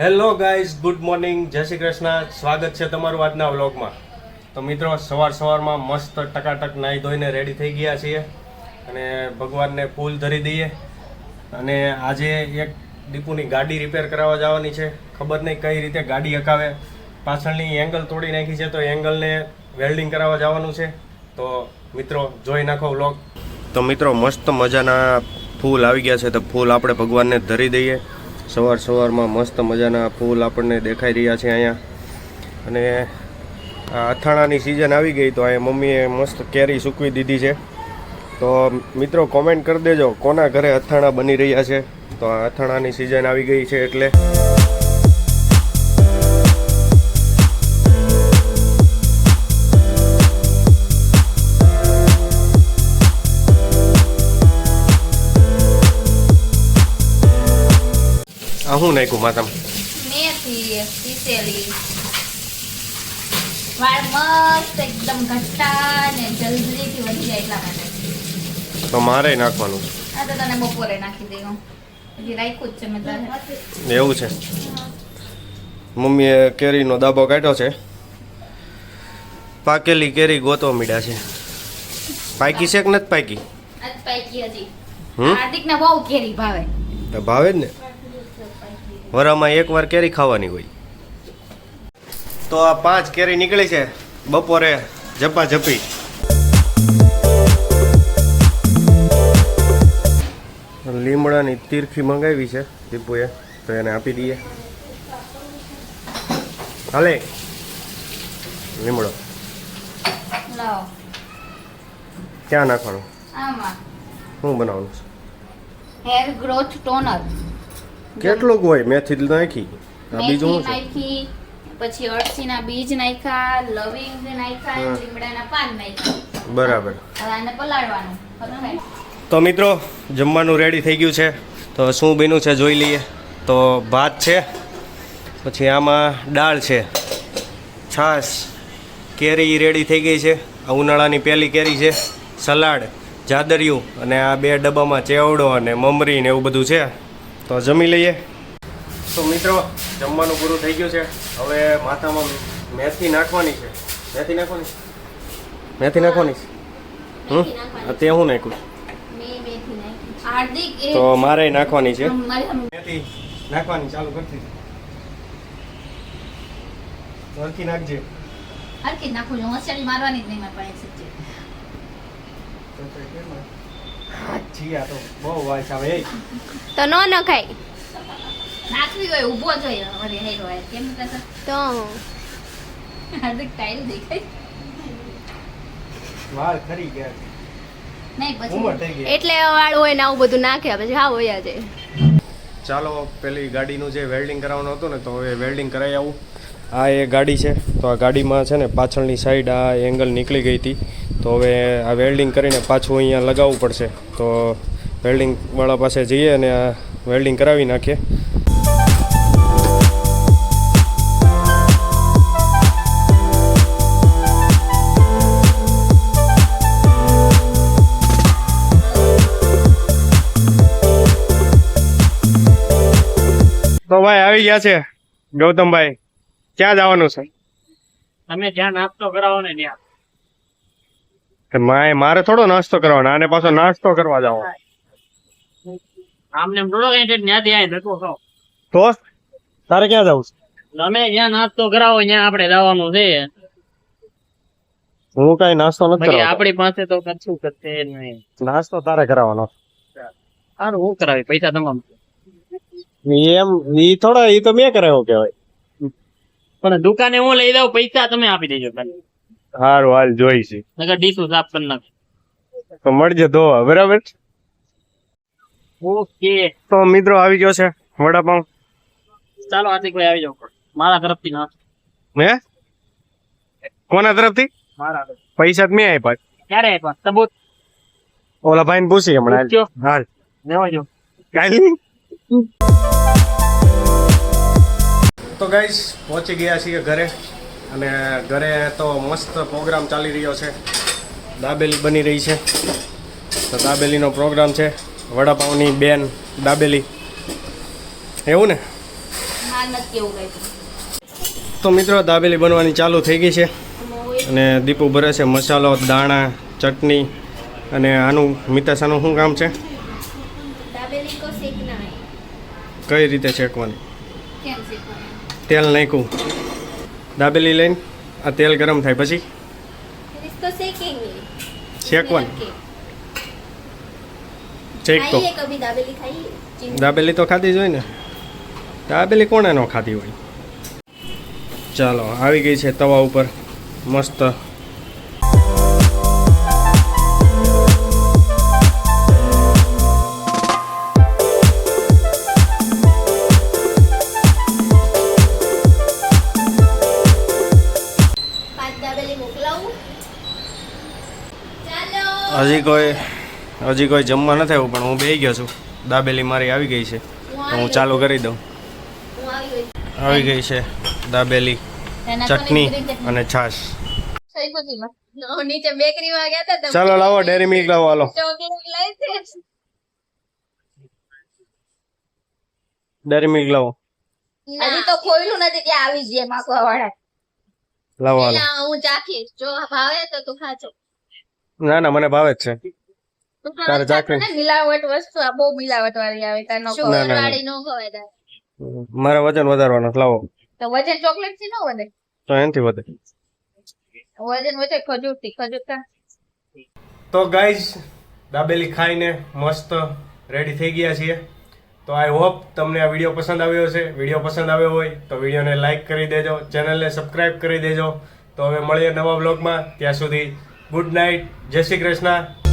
Hello guys good morning જય શ્રી કૃષ્ણ. સ્વાગત છે તમારું આજના વ્લોગમાં. તો મિત્રો, સવાર સવારમાં મસ્ત ટકાટક નાહી ધોઈને રેડી થઈ ગયા છીએ અને ભગવાનને ફૂલ ધરી દઈએ. અને આજે એક દીપુની ગાડી રિપેર કરાવવા જવાની છે. ખબર નહીં કઈ રીતે ગાડી હકાવે. પાછળની એંગલ તોડી નાખી છે, તો એંગલને વેલ્ડિંગ કરાવવા જવાનું છે. તો મિત્રો, જોઈ નાખો વ્લોગ. તો મિત્રો, મસ્ત મજાના ફૂલ આવી ગયા છે, તો ફૂલ આપણે ભગવાનને ધરી દઈએ. સવાર સવારમાં મસ્ત મજાના ફૂલ આપણને દેખાઈ રહ્યા છે અહીંયા. અને આ અથાણાની સિઝન આવી ગઈ તો અહીંયા મમ્મીએ મસ્ત કેરી સૂકવી દીધી છે. તો મિત્રો કોમેન્ટ કરી દેજો, કોના ઘરે અથાણા બની રહ્યા છે? તો આ અથાણાની સિઝન આવી ગઈ છે એટલે આ શું નાખ્યું માતા મેથી પીસેલી વાળ મસ્ત એકદમ ઘટ્ટા ને જલ્દીથી વધી જાય એટલા માટે. તો મારે નાખવાનું. આ તો તને બપોરે નાખી દઉં હજી રાખ્યું જ છે મેં તારે. એવું છે. મમ્મીએ કેરીનો દાબો કાઢ્યો છે. પાકેલી કેરી ગોતવા મીડા છે. પાકી છે કે નથી પાકી? પાકી હજી. હમ? હાર્દિકને બહુ કેરી ભાવે. તો ભાવે જ ને. વરામાં એકવાર કેરી ખાવાની હોય. તો આ પાંચ કેરી નીકળી છે. બપોરે ઝપા ઝપી લીમડાની તીરખી મંગાવી છે દીપુએ તો એને આપી દઈએ. હાલે. લીમડો. ક્યાં નાખવાનું? શું બનાવવાનું હેર ગ્રોથ ટોનર કેટલુંક હોય મેથી નાખી. આ બીજું શું નાખી પછી અળસીના બીજ નાખ્યા લવિંગ નાખ્યા લીમડાના પાન નાખ્યા. બરાબર. હવે આને પલાળવાનું તો મિત્રો જમવાનું રેડી થઈ ગયું છે. તો શું બન્યું છે જોઈ લઈએ. તો ભાત છે પછી આમાં દાળ છે. છાશ કેરી રેડી થઈ ગઈ છે. આ ઉનાળાની પહેલી કેરી છે. સલાડ જાદરિયું અને આ બે ડબ્બામાં ચેવડો અને મમરી ને એવું બધું છે. તો જમી લઈએ. તો મિત્રો જમવાનું પૂરું થઈ ગયું છે. હવે માથામાં મેથી નાખવાની છે. મેથી નાખવાની મેથી નાખવાની છે? હમ? તે હું નાખ્યું મેં મેથી નાખી તો મારે નાખવાની છે. મેથી નાખવાની ચાલુ કરતી હરકી નાખજે. હરકી નાખું છું. હોશિયારી મારવાની જ નહીં મારી પાસે સચ્ચે જી આ તો બહુ વાસ આવે એ તો ન ખાય નાખવી હોય ઊભો જોઈએ વળી હેરો હોય. કેમ કહેતો તો હાર્દિક ટાઈલ દેખાય. વાળ ખરી ગયા. એટલે વાળું હોય ને આવું બધું નાખે પછી હા હોય છે ચાલો પેલી ગાડીનું જે વેલ્ડિંગ કરાવવાનું હતું ને તો એ વેલ્ડિંગ કરાવી આવું. આ એ ગાડી છે તો આ ગાડીમાં છે ને પાછળની સાઈડ આ એંગલ નીકળી ગઈ હતી. તો હવે આ વેલ્ડિંગ કરીને પાછું અહીંયા લગાવવું પડશે. તો વેલ્ડિંગ વાળા પાસે જઈએ અને આ વેલ્ડિંગ કરાવી નાખીએ. તો ભાઈ આવી ગયા છે ગૌતમભાઈ. ક્યાં જવાનું છે? તમે ધ્યાન આપતો કરાવો ને ત્યાં. માય મારે થોડો નાસ્તો કરવાનો આને પાછો નાસ્તો કરવા જાવ આમને થોડો કઈ ન્યાથી આય ધક્કો ખાવ તો તારે ક્યાં જવું તમે જ્યાં નાસ્તો કરાવો ત્યાં આપણે જવાનું છે. હું કઈ નાસ્તો નથી કરવાનો આપણી પાસે તો કશું કરશે નહીં. નાસ્તો તારે કરાવવાનો. સારું હું કરાવી પૈસા તમામ. એમ ઈ થોડા ઈ તો મેં કરાવ્યો કેવાય પણ દુકાને હું લઈ દઉં પૈસા તમે આપી દેજો ખાલી. હારું હાલ જોઈ છે. નકર ડીશું સાફ કરી નાખ. તો મળજે ધોવા બરાબર? ઓકે. તો મિત્રો આવી ગયો છે વડાપાઉં. ચાલો આથી કોઈ આવી જાવ મારા તરફથી ના. હે? કોના તરફથી? મારા તરફથી. પૈસા તો મેં આપ્યા. ક્યારે આપ્યા? સબૂત. ઓલા ભાઈને પૂછી હમણાં? હાલ. લેવા જો. કાલી તો ગાઈસ પહોંચી ગયા છીએ ઘરે. અને ઘરે તો મસ્ત પ્રોગ્રામ ચાલી રહ્યો છે. દાબેલી બની રહી છે. તો દાબેલીનો પ્રોગ્રામ છે. વડાપાઉંની બેન દાબેલી. એવું ને? તો મિત્રો દાબેલી બનવાની ચાલુ થઈ ગઈ છે. અને દીપુ ભરે છે મસાલો દાણા ચટણી અને આનું મિતાશાનું શું કામ છે? કઈ રીતે શેકવાની? તેલ નાખ્યું. દાબેલી લઈને આ તેલ ગરમ થાય. પછી? શેકવાનું. શેક. તો. દાબેલી તો ખાધી જ હોય ને. દાબેલી કોણે ન ખાધી હોય? ચાલો આવી ગઈ છે તવા ઉપર. મસ્ત હજી કોઈ હજી કોઈ જમવા નથી આવ્યું પણ હું બે ગયો છું. દાબેલી મારી આવી ગઈ છે. તો હું ચાલુ કરી દઉં. આવી ગઈ. છે દાબેલી ચટણી અને છાશ. નો, નીચે બેકરીમાં ગયા હતા ચાલો લાવો ડેરી મિલ્ક લાવો હાલો. ડેરી મિલ્ક લાવો. હજી તો ખોયલું નથી ત્યાં આવી જઈએ માખવા વાળા લાવો હાલો. હું ચાખીશ. જો ભાવે તો તું ખાજો. ના ના મને ભાવે જ છે. તારે ખાવા મિલાવટ વસ્તુ આ બહુ મિલાવટ વાળી આવે તાર નો વાળી નો ખવાય મારા વજન વધારવાનો લાવો. તો વજન ચોકલેટથી ન વધે? તો એનથી વધે. વજન વધે ખજૂરથી ખજૂર તો ગાઈઝ દાબેલી ખાઈને મસ્ત રેડી થઈ ગયા છીએ. તો આઈ હોપ તમને આ વીડિયો પસંદ આવ્યો હશે. વીડિયો પસંદ આવ્યો હોય તો વિડીયોને લાઈક કરી દેજો. ચેનલને સબસ્ક્રાઈબ કરી દેજો. તો હવે મળીએ નવા બ્લોગમાં ત્યાં સુધી ગુડ નાઇટ જય શ્રી કૃષ્ણ.